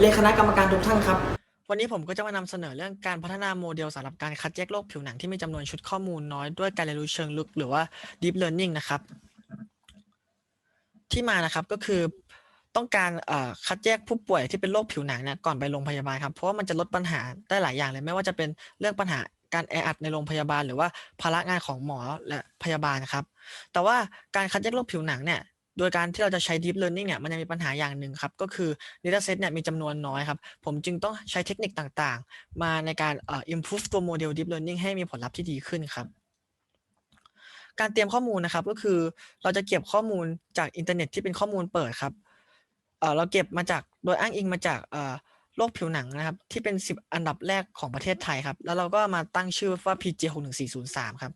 เลคณะกรรมการทุกท่านครับ วันนี้ผมก็จะมานำเสนอเรื่องการพัฒนาโมเดลสำหรับการคัดแยกโรคผิวหนังที่มีจำนวนชุดข้อมูลน้อยด้วยการเรียนรู้เชิงลึกหรือว่า deep learning นะครับ ที่มานะครับก็คือต้องการคัดแยกผู้ป่วยที่เป็นโรคผิวหนังเนี่ยก่อนไปโรงพยาบาลครับเพราะว่ามันจะลดปัญหาได้หลายอย่างเลย ไม่ว่าจะเป็นเรื่องปัญหาการแออัดในโรงพยาบาล หรือว่าภาระงานของหมอและพยาบาลครับ แต่ว่าการคัดแยกโรคผิวหนังเนี่ย โดยการที่เราจะใช้ deep learning เนี่ยมันจะมีปัญหาอย่างหนึ่งครับ ก็คือ dataset เนี่ยมีจำนวนน้อยครับ ผมจึงต้องใช้เทคนิคต่างๆ มาในการเอ่อ improve ตัวโมเดล deep learning ให้มีผลลัพธ์ที่ดีขึ้นครับการเตรียมข้อมูลนะครับก็คือเราจะเก็บข้อมูลจากอินเทอร์เน็ตที่เป็นข้อมูลเปิดครับเอ่อเราเก็บมาจากโดยอ้างอิงมาจากเอ่อโรคผิวหนังนะครับ ที่เป็น 10 อันดับแรกของประเทศไทยครับ แล้วเราก็มาตั้งชื่อว่า PG 61403 ครับ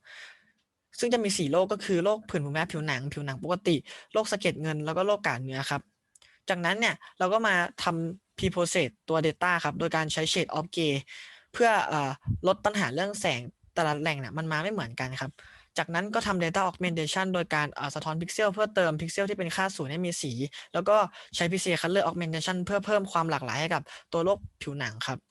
ซึ่งจะมี 4 โรคก็คือโรคผื่นภูมิแพ้ผิวหนังผิวหนังปกติโรคสะเก็ดเงินแล้วก็โรคกาดเนื้อครับ จากนั้นเนี่ยเราก็มาทำ pre-process ตัว data ครับ โดยการใช้ shade of gray เพื่ออลดปัญหาเรื่องแสงแต่ละแหล่งเนี่ยมันมาไม่เหมือนกันครับ จากนั้นก็ทำ data augmentation โดยการสะท้อนพิกเซลเพื่อเติมพิกเซลที่เป็นค่าศูนย์ให้มีสี แล้วก็ใช้ PCA color augmentation เพื่อเพิ่มความหลากหลายให้กับตัวโรคผิวหนังครับ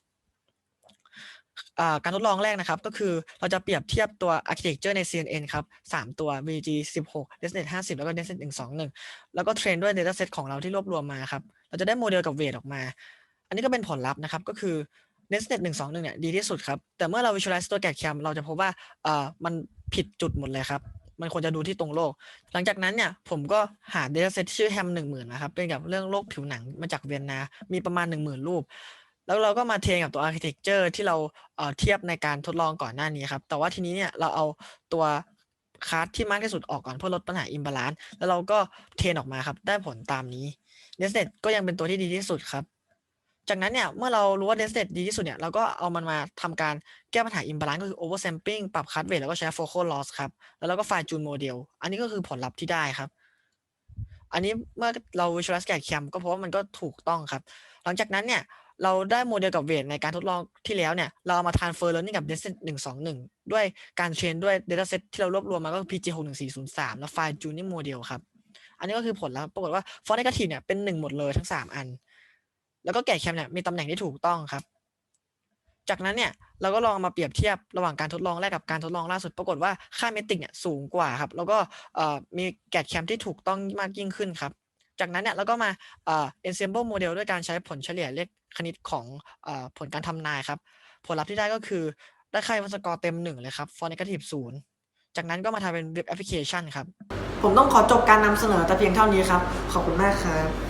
การทดลองแรกนะครับ ก็คือเราจะเปรียบเทียบตัว architecture ใน CNN ครับ3ตัว VG 16 DesNet 50 แล้วก็ DesNet 121 แล้วก็เทรนด้วย dataset ของเราที่รวบรวมมาครับ เราจะได้โมเดลกับเวทออกมา อันนี้ก็เป็นผลลัพธ์นะครับ ก็คือ DesNet 121 เนี่ยดีที่สุดครับ แต่เมื่อเรา visualize ตัว GAD cam เราจะพบว่ามันผิดจุดหมดเลยครับมันควรจะดูที่ตรงโรคหลังจากนั้นเนี่ยผมก็หา dataset ที่ชื่อ ham 10,000นะครับ เป็นกับเรื่องโรคผิวหนังมาจากเวียนนา มีประมาณ10,000รูป แล้วเราก็มาเทรนกับตัว architecture ที่เราเเทียบในการทดลองก่อนหน้านี้ครับ แต่ว่าทีนี้เนี่ยเราเอาตัวคาร์ดที่มากที่สุดออกก่อนเพื่อลดปัญหา imbalance แล้วเราก็เทรนออกมาครับ ได้ผลตามนี้ DesNet ก็ยังเป็นตัวที่ดีที่สุดครับ จากนั้นเนี่ยเมื่อเรารู้ว่า DesNet ดีที่สุดเนี่ยเราก็เอามันมาทำการแก้ปัญหา imbalance ก็คือ oversampling ปรับ cut rate แล้วก็ใช้ focal loss ครับ แล้วเราก็ fine tune model อันนี้ก็คือผลลัพธ์ที่ได้ครับอันนี้เมื่อเรา visualize GAD cam ก็เพราะว่ามันก็ถูกต้องครับ หลังจากนั้นเนี่ย เราได้โมเดลกับเวทในการทดลองที่แล้วเนี่ย เราเอามา transfer learning กับ DesNet 121ด้วยการเทรนด้วย dataset ที่เรารวบรวมมาก็คือ PG 61403แล้ว fine tuning model ครับ อันนี้ก็คือผลแลัพธ์ปรากฏว่า false negative เนี่ยเป็นหนึ่งหมดเลยทั้ง3อัน แล้วก็แกะแคมเนี่ยมีตำแหน่งที่ถูกต้องครับ จากนั้นเนี่ยเราก็ลองมาเปรียบเทียบระหว่างการทดลองแรกกับการทดลองล่าสุด ปรากฏว่าค่าเมตริกเนี่ยสูงกว่าครับ แล้วก็มีแกะแคมที่ถูกต้องมากยิ่งขึ้นครับ จากนั้นเนี่ยเราก็มาเอ่อ ensemble model ด้วยการใช้ผลเฉลี่ยเลขคณิตของอผลการทำนายครับ ผลลัพธ์ที่ได้ก็คือได้ค่าวัสกอร์เต็มหนึ่งเลยครับ for negative ศูนย์จากนั้นก็มาทำเป็น web application ครับ ผมต้องขอจบการนำเสนอแต่เพียงเท่านี้ครับ ขอบคุณมากครับ